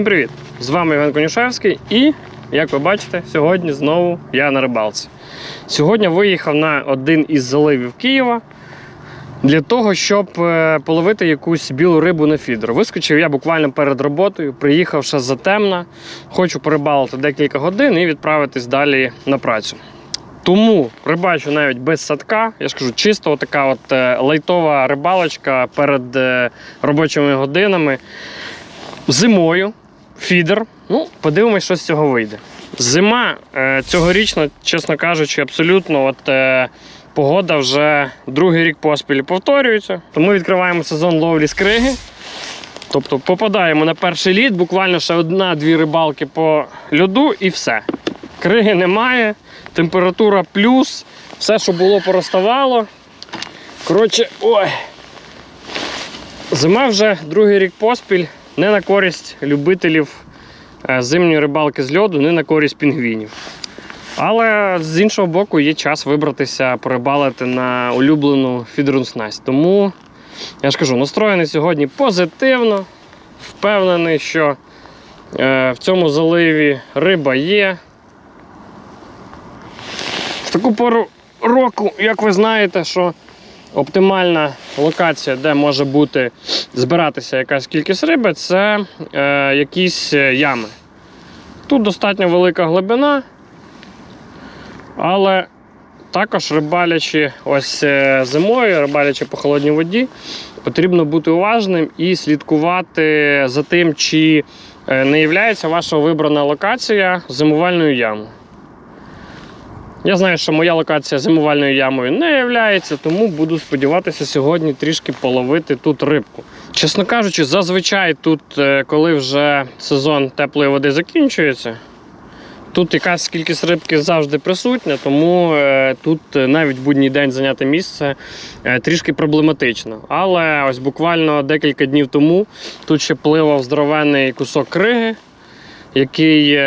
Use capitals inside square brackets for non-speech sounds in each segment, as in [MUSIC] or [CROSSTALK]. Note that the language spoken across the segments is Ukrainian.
Всім привіт! З вами Іван Конюшевський і, як ви бачите, сьогодні знову я на рибалці. Сьогодні виїхав на один із заливів Києва для того, щоб е, половити якусь білу рибу на фідер. Вискочив я буквально перед роботою, приїхав ще затемно, хочу порибалити декілька годин і відправитись далі на працю. Тому рибачу навіть без садка. Я ж кажу, чисто така от е, лайтова рибалочка перед е, робочими годинами. Зимою фідер. Ну, подивимось, що з цього вийде. Зима е, цьогорічно, чесно кажучи, абсолютно от, е, погода вже другий рік поспіль повторюється. Тому відкриваємо сезон ловлі з криги. Тобто попадаємо на перший лід, буквально ще одна-дві рибалки по льоду і все. Криги немає, температура плюс, все, що було, пороставало. Коротше, ой. Зима вже другий рік поспіль не на користь любителів е, зимньої рибалки з льоду, не на користь пінгвінів. Але з іншого боку є час вибратися, порибалити на улюблену фідерну снасть. Тому я ж кажу, настроєний сьогодні позитивно, впевнений, що е, в цьому заливі риба є. В таку пору року, як ви знаєте, що оптимальна локація, де може бути збиратися якась кількість риби, це е, якісь е, ями. Тут достатньо велика глибина, але також рибалячи ось е, зимою, рибалячи по холодній воді, потрібно бути уважним і слідкувати за тим, чи е, не є ваша вибрана локація зимувальною ямою. Я знаю, що моя локація зимувальною ямою не є, тому буду сподіватися сьогодні трішки половити тут рибку. Чесно кажучи, зазвичай тут, е, коли вже сезон теплої води закінчується, тут якась кількість рибки завжди присутня, тому е, тут е, навіть будній день зайняти місце трішки проблематично. Але ось буквально декілька днів тому тут ще пливав здоровенний кусок криги, який.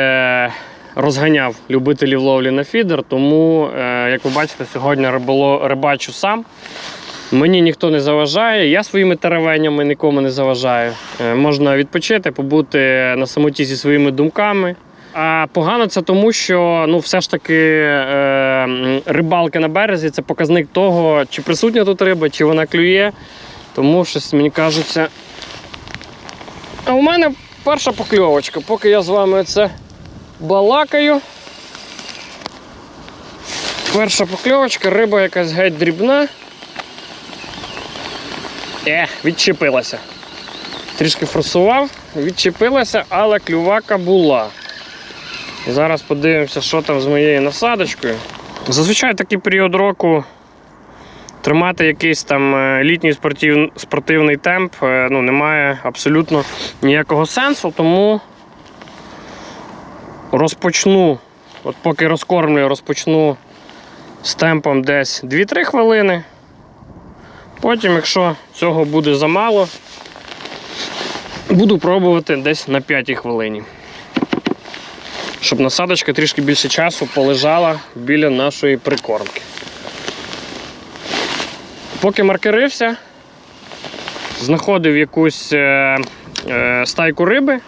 Розганяв любителів ловлі на фідер, тому, е, як ви бачите, сьогодні рибачу сам. Мені ніхто не заважає, я своїми теревенями нікому не заважаю. Е, Можна відпочити, побути на самоті зі своїми думками. А погано це тому, що ну, все ж таки е, м, рибалки на березі це показник того, чи присутня тут риба, чи вона клює. Тому щось мені кажеться. А у мене перша покльовочка, поки я з вами це балакаю. Перша покльовочка, риба якась геть дрібна. Е, відчепилася. Трішки форсував, відчепилася, але клювака була. Зараз подивимося, що там з моєю насадочкою. Зазвичай такий період року тримати якийсь там е, літній спортив, спортивний темп е, ну, немає абсолютно ніякого сенсу, тому розпочну, от поки розкормлюю, розпочну з темпом десь 2-3 хвилини. Потім, якщо цього буде замало, буду пробувати десь на 5 хвилині. Щоб насадочка трішки більше часу полежала біля нашої прикормки. Поки маркерився, знаходив якусь е, е, стайку риби,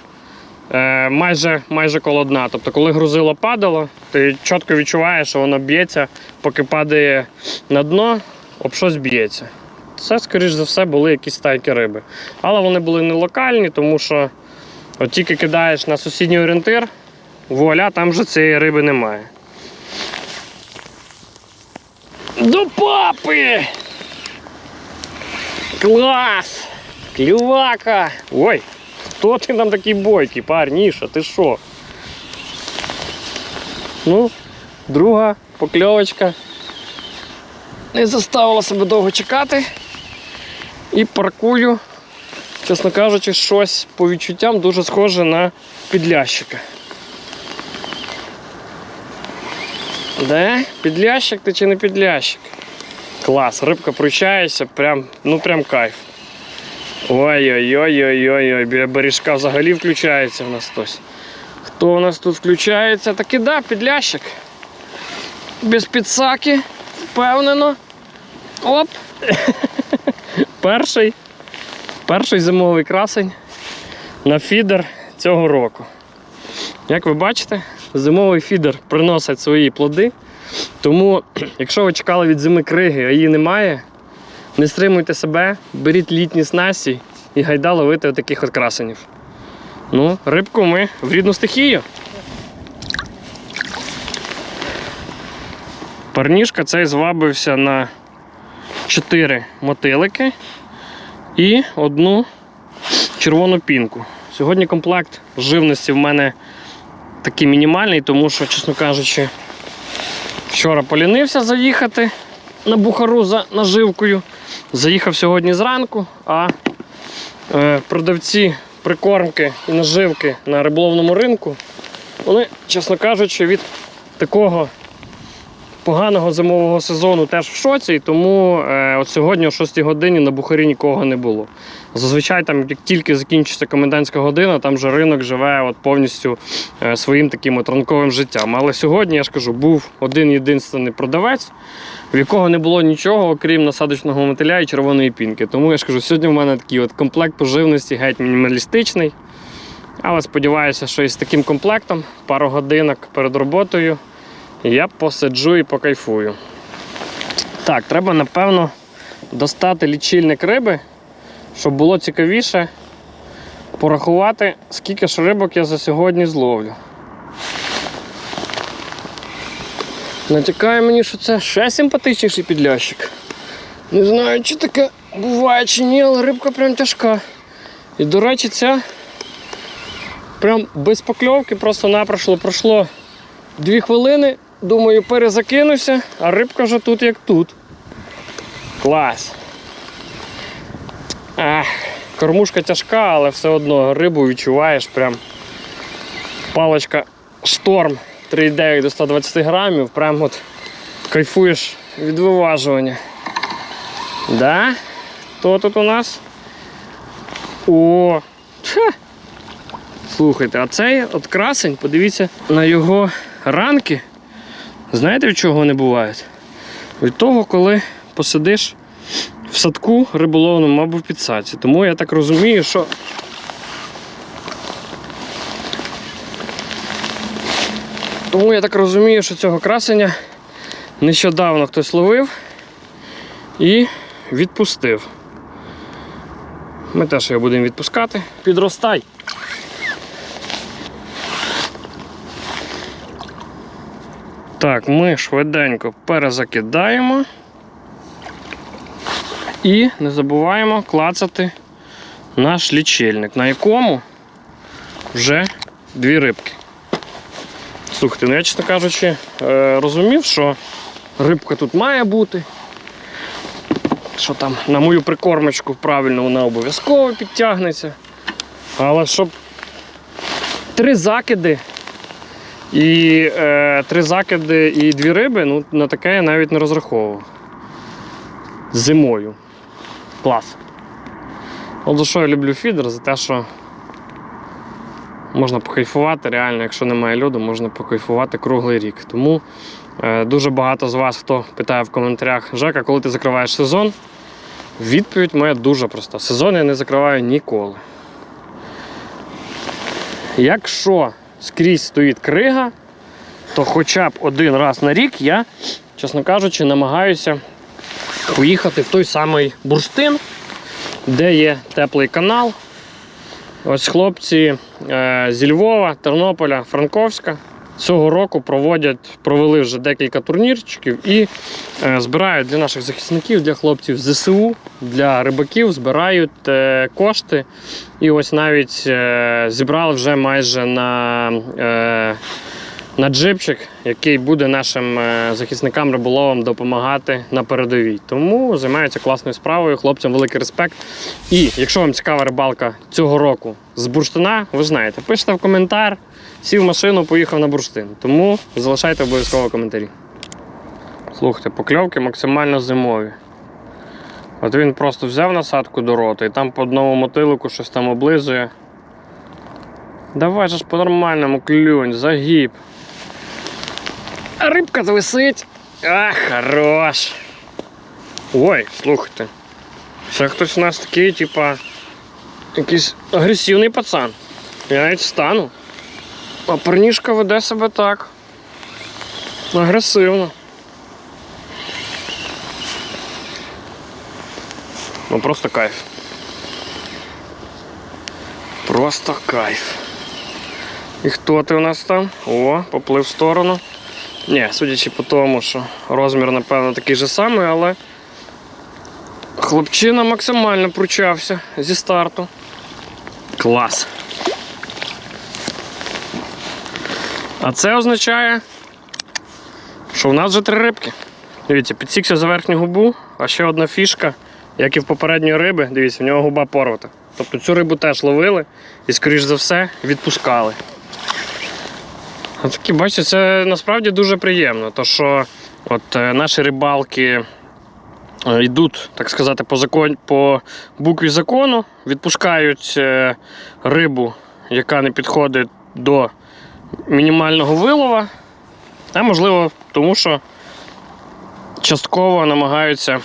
майже, майже коло дна. Тобто, коли грузило падало, ти чітко відчуваєш, що воно б'ється, поки падає на дно, об щось б'ється. Це, скоріш за все, були якісь стайки риби. Але вони були не локальні, тому що от тільки кидаєш на сусідній орієнтир, вуаля, там вже цієї риби немає. До папи! Клас! Клювака! Ой, хто ти там такий бойкий, парніша, ти що? Ну, друга покльовочка. Не заставила себе довго чекати. І паркую, чесно кажучи, щось по відчуттям дуже схоже на підлящика. Де? Підлящик ти чи не підлящик? Клас, рибка пручається, прям, ну прям кайф. Ой-ой-ой-ой-ой, біля бережка взагалі включається в нас хтось. Хто у нас тут включається? Таки да, підлящик. Без підсаки, впевнено. Оп! [LAUGHS] Перший. Перший зимовий красень на фідер цього року. Як ви бачите, зимовий фідер приносить свої плоди. Тому, [CLEARS THROAT] якщо ви чекали від зими криги, а її немає, не стримуйте себе, беріть літні снасті і гайда ловити таких от красенів. Ну, рибку ми в рідну стихію. Парнішка цей звабився на 4 мотилики і одну червону пінку. Сьогодні комплект живності в мене такий мінімальний, тому що, чесно кажучи, вчора полінився заїхати на бухару за наживкою. Заїхав сьогодні зранку, а е, продавці прикормки і наживки на риболовному ринку, вони, чесно кажучи, від такого поганого зимового сезону теж в шоці, і тому е, от сьогодні о 6 годині на Бухарі нікого не було. Зазвичай там, як тільки закінчиться комендантська година, там же ринок живе от повністю е, своїм таким от ранковим життям. Але сьогодні, я ж кажу, був один єдинственний продавець, в якого не було нічого, окрім насадочного мотиля і червоної пінки. Тому я ж кажу, сьогодні в мене такий от комплект поживності геть мінімалістичний. Але сподіваюся, що із таким комплектом пару годинок перед роботою я посиджу і покайфую. Так, треба, напевно, достати лічильник риби, щоб було цікавіше порахувати, скільки ж рибок я за сьогодні зловлю. Натякає мені, що це ще симпатичніший підлящик. Не знаю, чи таке буває чи ні, але рибка прям тяжка. І, до речі, ця прям без покльовки просто-напрошло пройшло дві хвилини. Думаю, перезакинуся, а рибка вже тут як тут. Клас. Ах, кормушка тяжка, але все одно рибу відчуваєш прям. Паличка шторм 3,9 до 120 грамів, прям от кайфуєш від виважування. Да? Хто тут у нас? О! Ха! Слухайте, а цей от красень, подивіться на його ранки. Знаєте, від чого вони бувають? Від того, коли посидиш в садку риболовному або в підсадці. Тому я так розумію, що. Тому я так розумію, що цього красення нещодавно хтось ловив і відпустив. Ми теж його будемо відпускати. Підростай! Так, ми швиденько перезакидаємо. І не забуваємо клацати наш лічильник, на якому вже дві рибки. Слухайте, ну я, чесно кажучи, е, розумів, що рибка тут має бути. Що там на мою прикормочку правильно вона обов'язково підтягнеться. Але щоб три закиди і е, три закиди і дві риби, ну на таке я навіть не розраховував. Зимою. Клас. От за що я люблю фідер, за те, що можна покайфувати, реально, якщо немає льоду, можна покайфувати круглий рік. Тому е, дуже багато з вас, хто питає в коментарях, Жека, коли ти закриваєш сезон? Відповідь моя дуже проста. Сезон я не закриваю ніколи. Якщо скрізь стоїть крига, то хоча б один раз на рік я, чесно кажучи, намагаюся поїхати в той самий бурштин, де є теплий канал. Ось хлопці е, зі Львова, Тернополя, Франковська цього року проводять, провели вже декілька турнірчиків і е, збирають для наших захисників, для хлопців ЗСУ, для рибаків, збирають е, кошти. І ось навіть зібрали вже майже на, на джипчик, який буде нашим е, захисникам риболовам допомагати на передовій. Тому займаються класною справою. Хлопцям великий респект. І якщо вам цікава рибалка цього року з бурштина, ви знаєте, пишете в коментар, сів в машину, поїхав на бурштин. Тому залишайте обов'язково коментарі. Слухайте, покльовки максимально зимові. От він просто взяв насадку до рота і там по одному мотилику щось там облизує. Давай же ж по-нормальному клюнь, загиб. А рибка висить. Ах, хорош. Ой, слухайте. Це хтось у нас такий, типа, якийсь агресивний пацан. Я навіть встану. А парнішка веде себе так. Агресивно. Ну просто кайф. Просто кайф. І хто ти у нас там? О, поплив в сторону. Ні, судячи по тому, що розмір, напевно, такий же самий, але хлопчина максимально пручався зі старту. Клас. А це означає, що в нас вже три рибки. Дивіться, підсікся за верхню губу, а ще одна фішка, як і в попередньої риби, дивіться, в нього губа порвата. Тобто цю рибу теж ловили і, скоріш за все, відпускали. Такі, бачите, це насправді дуже приємно, то що от е, наші рибалки е, йдуть, так сказати, по, закон, по букві закону, відпускають е, рибу, яка не підходить до мінімального вилова, а можливо, тому що частково намагаються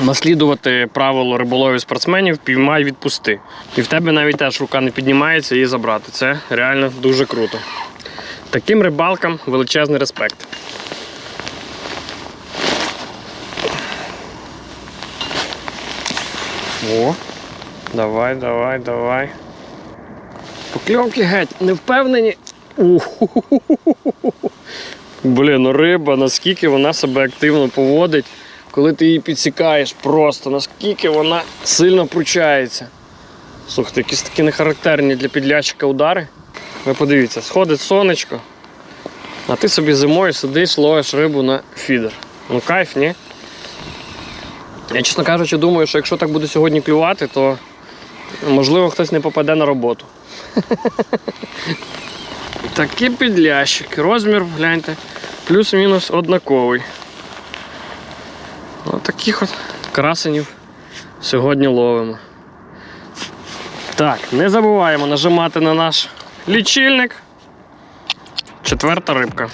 наслідувати правило риболовів спортсменів піймай відпусти. І в тебе навіть теж рука не піднімається її забрати. Це реально дуже круто. Таким рибалкам величезний респект. О, давай, давай, давай. Покльовки геть, не впевнені. Блін, ну риба, наскільки вона себе активно поводить, коли ти її підсікаєш, просто наскільки вона сильно пручається. Слухайте, якісь такі нехарактерні для підлящика удари. Ви подивіться, сходить сонечко, а ти собі зимою сидиш, ловиш рибу на фідер. Ну кайф, ні? Я, чесно кажучи, думаю, що якщо так буде сьогодні клювати, то можливо хтось не попаде на роботу. [LAUGHS] Такі підлящики. Розмір, гляньте, плюс-мінус однаковий. Ось таких от красенів сьогодні ловимо. Так, не забуваємо нажимати на наш лічильник. Четверта рибка.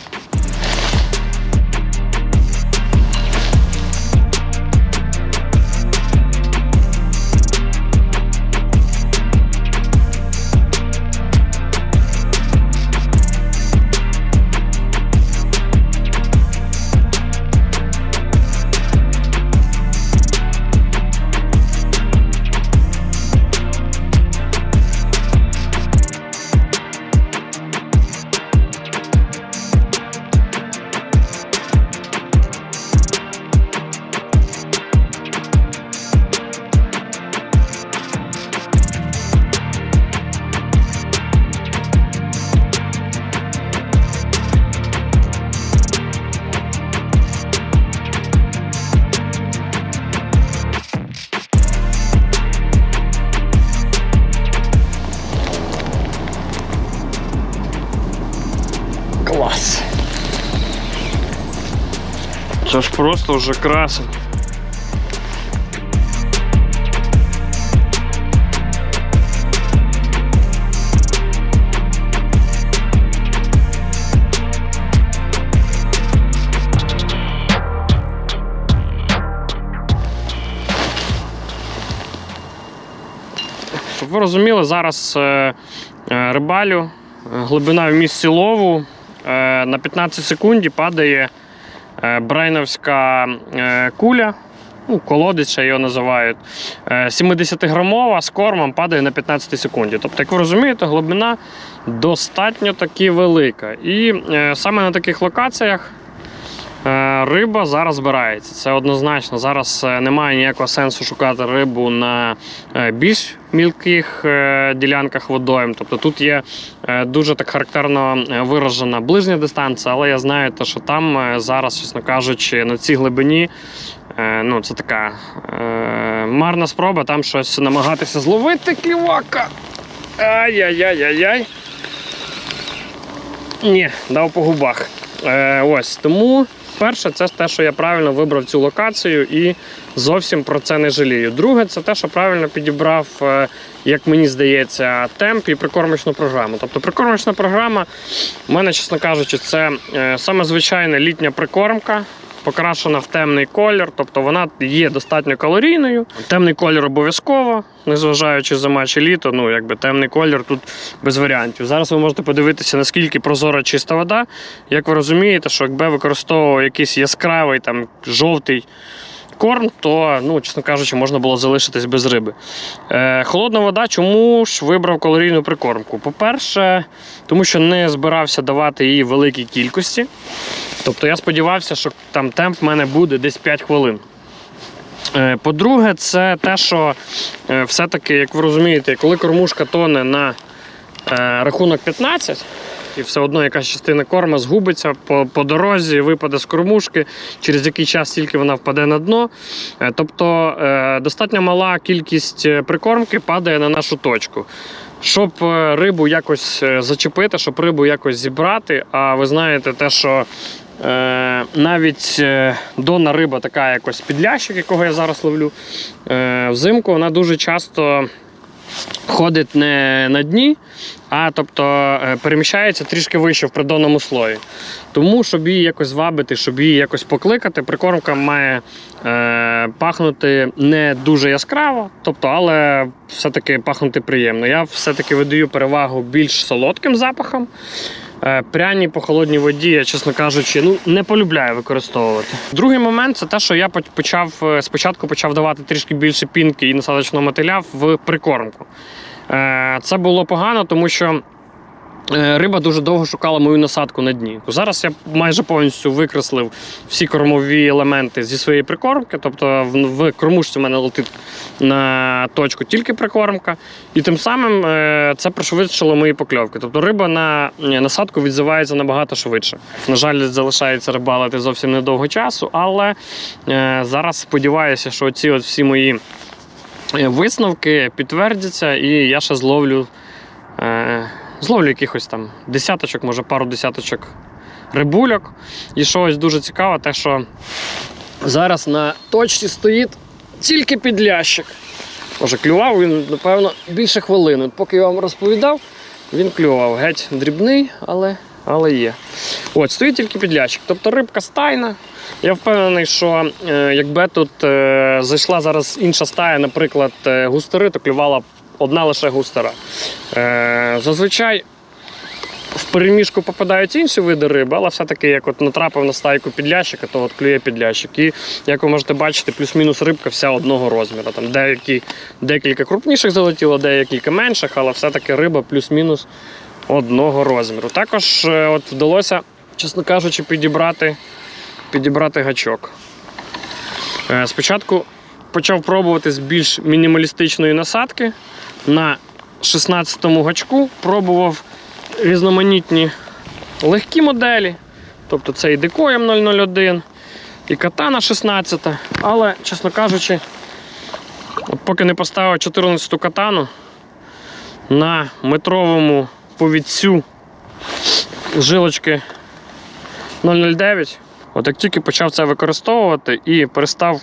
Просто вже красень. Щоб ви розуміли, зараз е, е, рибалю, е, глибина в місці лову на 15 секунді падає брайновська е, куля, ну, колодець ще його називають. Е, 70-грамова з кормом падає на 15 секунді. Тобто, як ви розумієте, глибина достатньо таки велика. І е, саме на таких локаціях Е, Риба зараз збирається. Це однозначно. Зараз е, немає ніякого сенсу шукати рибу на е, більш мілких е, ділянках водойм. Тобто тут є е, дуже так характерно е, виражена ближня дистанція, але я знаю, те, що там е, зараз, чесно кажучи, на цій глибині. е, Ну, це така е, марна спроба там щось намагатися зловити клівака. Ай-яй-яй-яй-яй. Ні, дав по губах. Е, ось тому перше, це те, що я правильно вибрав цю локацію і зовсім про це не жалію. Друге, це те, що правильно підібрав, е, як мені здається, темп і прикормочну програму. Тобто прикормочна програма, в мене, чесно кажучи, це е, саме звичайна літня прикормка. Покрашена в темний колір, тобто вона є достатньо калорійною. Темний колір обов'язково, незважаючи зима чи літо, ну якби темний колір тут без варіантів. Зараз ви можете подивитися, наскільки прозора чиста вода. Як ви розумієте, що якби використовував якийсь яскравий там жовтий корм, то, ну, чесно кажучи, можна було залишитись без риби. Е, холодна вода, чому ж вибрав калорійну прикормку? По-перше, тому що не збирався давати її великій кількості. Тобто я сподівався, що там темп в мене буде десь 5 хвилин. Е, По-друге, це те, що е, все-таки, як ви розумієте, коли кормушка тоне на е, рахунок 15, і все одно якась частина корма згубиться по, по дорозі, випаде з кормушки, через який час тільки вона впаде на дно. Е, Тобто е, достатньо мала кількість е, прикормки падає на нашу точку. Щоб рибу якось зачепити, щоб рибу якось зібрати, а ви знаєте те, що е, навіть донна риба, така якось підлящик, якого я зараз ловлю, е, взимку вона дуже часто ходить не на дні, а тобто е, переміщається трішки вище в придонному слої. Тому, щоб її якось звабити, щоб її якось покликати, прикормка має е, пахнути не дуже яскраво, тобто, але все-таки пахнути приємно. Я все-таки видаю перевагу більш солодким запахам. Е, Пряні по холодній воді, я, чесно кажучи, ну не полюбляю використовувати. Другий момент це те, що я почав е, спочатку почав давати трішки більше пінки і насадочного мотиля в прикормку. Е, Це було погано, тому що. Е, Риба дуже довго шукала мою насадку на дні. Зараз я майже повністю викреслив всі кормові елементи зі своєї прикормки. Тобто в, кормушці в мене летить на точку тільки прикормка. І тим самим е, це пришвидшило мої покльовки. Тобто риба на насадку відзивається набагато швидше. На жаль, залишається рибалити зовсім недовго часу, але е, зараз сподіваюся, що ці от всі мої висновки підтвердяться, і я ще зловлю. Зловлю якихось там десяточок, може пару десяточок рибульок. І що ось дуже цікаво, те, що зараз на точці стоїть тільки підлящик. Може, клював він, напевно, більше хвилини. Поки я вам розповідав, він клював. Геть дрібний, але, але є. От, стоїть тільки підлящик. Тобто рибка стайна. Я впевнений, що е, якби тут е, зайшла зараз інша стая, наприклад, е, густери, то клювала б одна лише густера. Е, зазвичай в переміжку попадають інші види риби, але все-таки як от натрапив на стайку підлящика, то от клює підлящик. І як ви можете бачити, плюс-мінус рибка вся одного розміру. Там деякі, декілька крупніших залетіло, декілька менших, але все-таки риба плюс-мінус одного розміру. Також е, от вдалося, чесно кажучи, підібрати, підібрати гачок. Е, Спочатку почав пробувати з більш мінімалістичної насадки. На 16-му гачку пробував різноманітні легкі моделі. Тобто це і декоєм 001, і катана 16. Але, чесно кажучи, от поки не поставив 14-ту катану на метровому повідцю жилочки 009. От як тільки почав це використовувати і перестав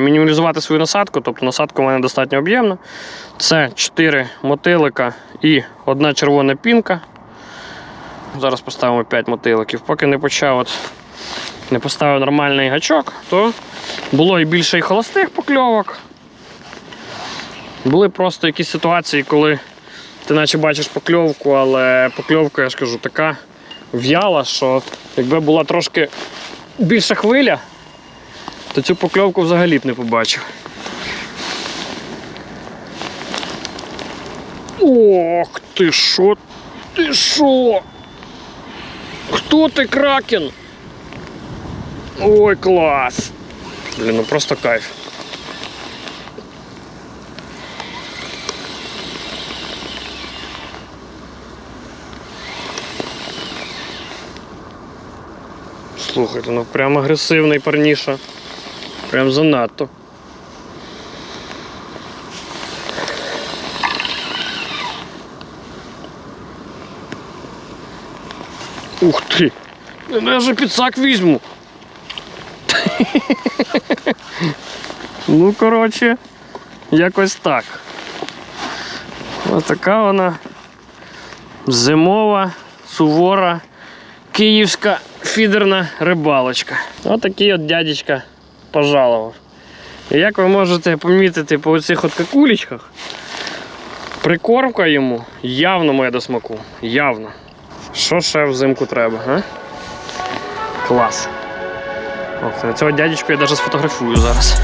мінімалізувати свою насадку, тобто насадка у мене достатньо об'ємна. Це 4 мотилика і одна червона пінка. Зараз поставимо 5 мотиликів. Поки не почав от, не поставив нормальний гачок, то було і більше і холостих покльовок. Були просто якісь ситуації, коли ти наче бачиш покльовку, але покльовка, я ж кажу, така в'яла, що якби була трошки більша хвиля, то цю покльовку взагалі б не побачив. Ох ти що? Ти що? Хто ти кракен? Ой, клас! Блін, ну просто кайф. Слухайте, ну прям агресивний парніша. Прям занадто. Ух ти! Я даже підсак візьму. ну, коротше, якось так. Ось така вона зимова, сувора, київська фідерна рибалочка. Отакий от дядечка пожалував. І як ви можете помітити по цих от какулечках, прикормка йому явно моє до смаку. Явно. Що ще взимку треба, а? Клас. Ох, цього дядечку я навіть сфотографую зараз.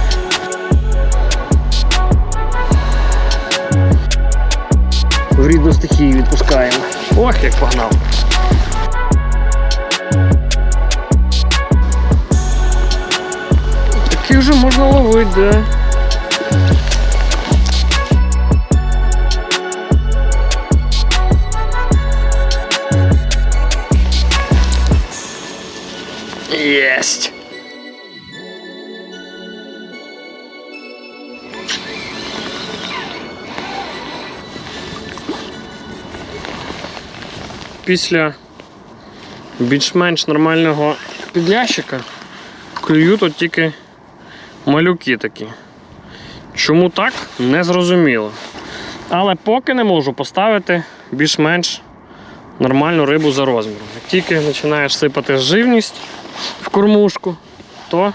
В рідну стихію відпускаємо. Ох, як погнав. Таких же можна ловити, да. Єсть. Після більш-менш нормального підлящика клюють от тільки малюки такі. Чому так, не зрозуміло. Але поки не можу поставити більш-менш нормальну рибу за розміром. Як тільки починаєш сипати живність в кормушку, то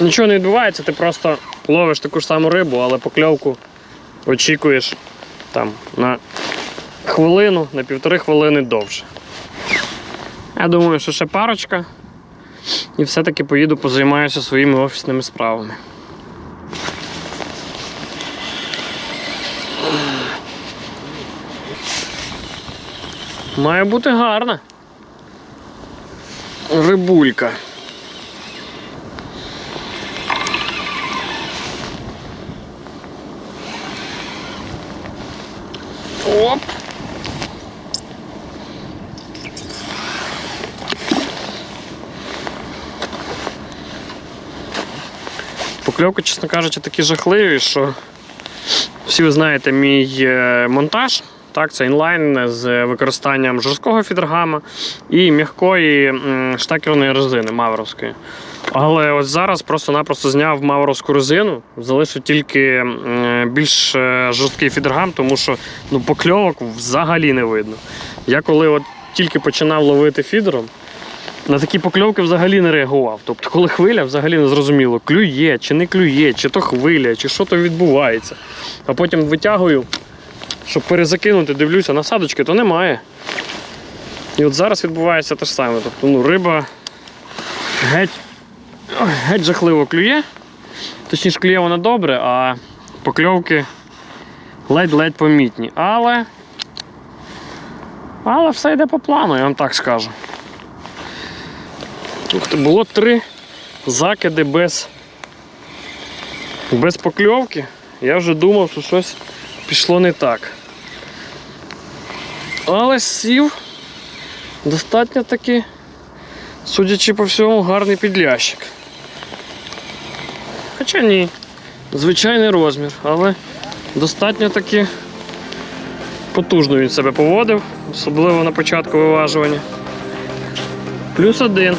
нічого не відбувається, ти просто ловиш таку ж саму рибу, але покльовку очікуєш там на хвилину, на півтори хвилини довше. Я думаю, що ще парочка. І все-таки поїду позаймаюся своїми офісними справами. Має бути гарна. Рибулька. Оп. Покльовки, чесно кажучи, такі жахливі, що всі ви знаєте мій е, монтаж. Так, це інлайн з використанням жорсткого фідергама і м'якої штакерної резини мавровської. Але ось зараз просто-напросто зняв мавровську резину, залишив тільки більш е, жорсткий фідергам, тому що ну, покльовок взагалі не видно. Я коли от тільки починав ловити фідером, на такі покльовки взагалі не реагував. Тобто, коли хвиля, взагалі не зрозуміло, клює чи не клює, чи то хвиля, чи що то відбувається. А потім витягую, щоб перезакинути, дивлюся, насадочки то немає. І от зараз відбувається те ж саме. Тобто, ну, риба геть, геть жахливо клює. Точніше, клює вона добре, а покльовки ледь-ледь помітні. Але. Але все йде по плану, я вам так скажу. Було три закиди без, без покльовки. Я вже думав, що щось пішло не так. Але сів достатньо таки, судячи по всьому, гарний підлящик. Хоча ні, звичайний розмір, але достатньо таки потужно він себе поводив, особливо на початку виважування. Плюс один.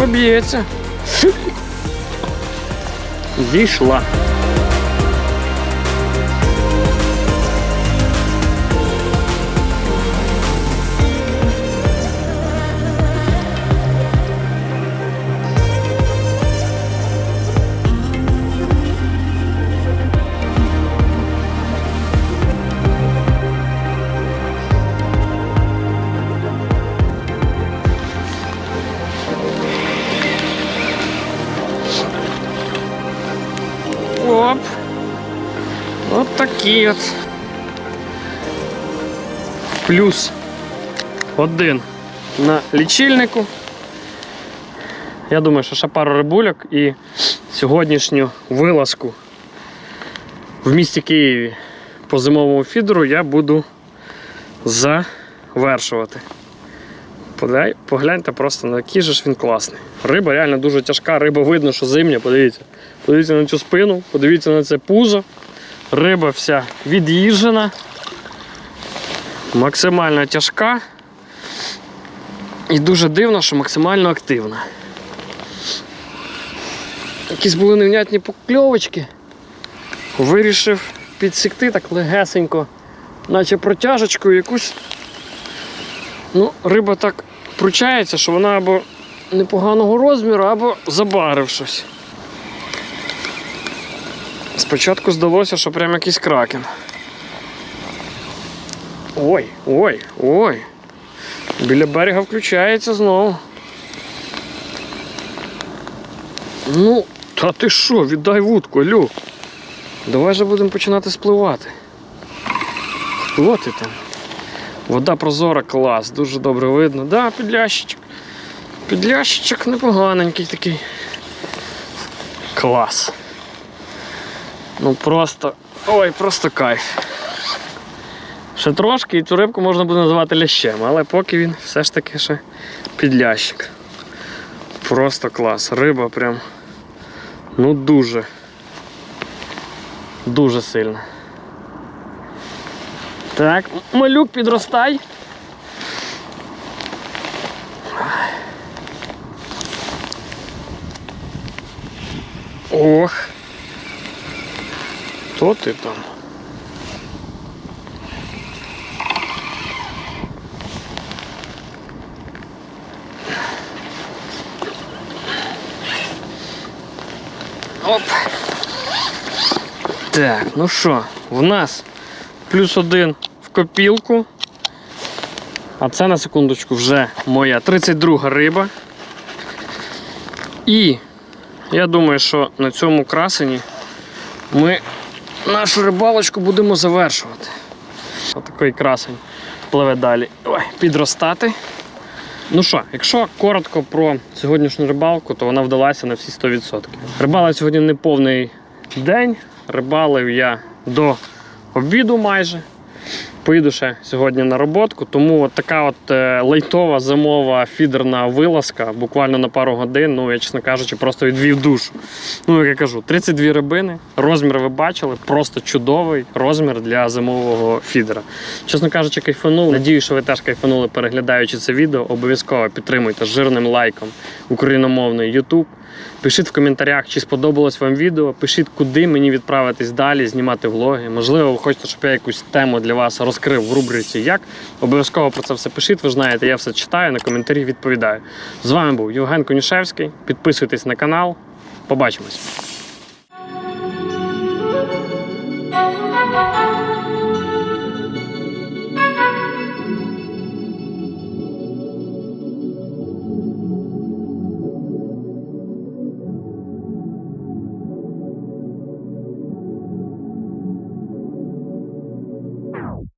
Риба б'ється. Зійшла. Такий от. Плюс один на лічильнику. Я думаю, що ще пару рибульок і сьогоднішню вилазку в місті Києві по зимовому фідеру я буду завершувати. Погляньте просто на який же ж він класний. Риба реально дуже тяжка, риба видно, що зимня, подивіться. Подивіться на цю спину, подивіться на це пузо. Риба вся від'їжджена. Максимально тяжка. І дуже дивно, що максимально активна. Якісь були невнятні покльовочки. Вирішив підсікти так легесенько, наче протяжечкою якусь. Ну, риба так пручається, що вона або непоганого розміру, або забарив щось. Спочатку здалося, що прям якийсь кракен. Ой, ой, ой. Біля берега включається знову. Ну, та ти що, віддай вудку, Лю. Давай же будемо починати спливати. Хто ти там? Вода прозора, клас, дуже добре видно. Да, підлящичок. Підлящичок непоганенький такий. Клас. Ну просто. Ой, просто кайф. Ще трошки і цю рибку можна буде називати лящем, але поки він все ж таки ще підлящик. Просто клас. Риба прям. Ну дуже. Дуже сильно. Так, малюк підростай. Ох. Хто ти там? Оп. Так, ну що, в нас плюс один в копілку. А це на секундочку вже моя 32 риба. І я думаю, що на цьому красені ми нашу рибалочку будемо завершувати. Отакий красень пливе далі. Ой, підростати. Ну що, якщо коротко про сьогоднішню рибалку, то вона вдалася на всі 100%. Рибалив сьогодні не повний день. Рибалив я до обіду майже. Поїду ще сьогодні на роботку, тому от така от е, лайтова зимова фідерна вилазка, буквально на пару годин, ну я чесно кажучи, просто відвів душу. Ну, як я кажу, 32 рибини, розмір ви бачили, просто чудовий розмір для зимового фідера. Чесно кажучи, кайфанув. Надію, що ви теж кайфанули, переглядаючи це відео. Обов'язково підтримуйте жирним лайком україномовний YouTube. Пишіть в коментарях, чи сподобалось вам відео. Пишіть, куди мені відправитись далі, знімати влоги. Можливо, ви хочете, щоб я якусь тему для вас розкрив в рубриці Як. Обов'язково про це все пишіть. Ви знаєте, я все читаю, на коментарі відповідаю. З вами був Євген Конюшевський. Підписуйтесь на канал. Побачимось.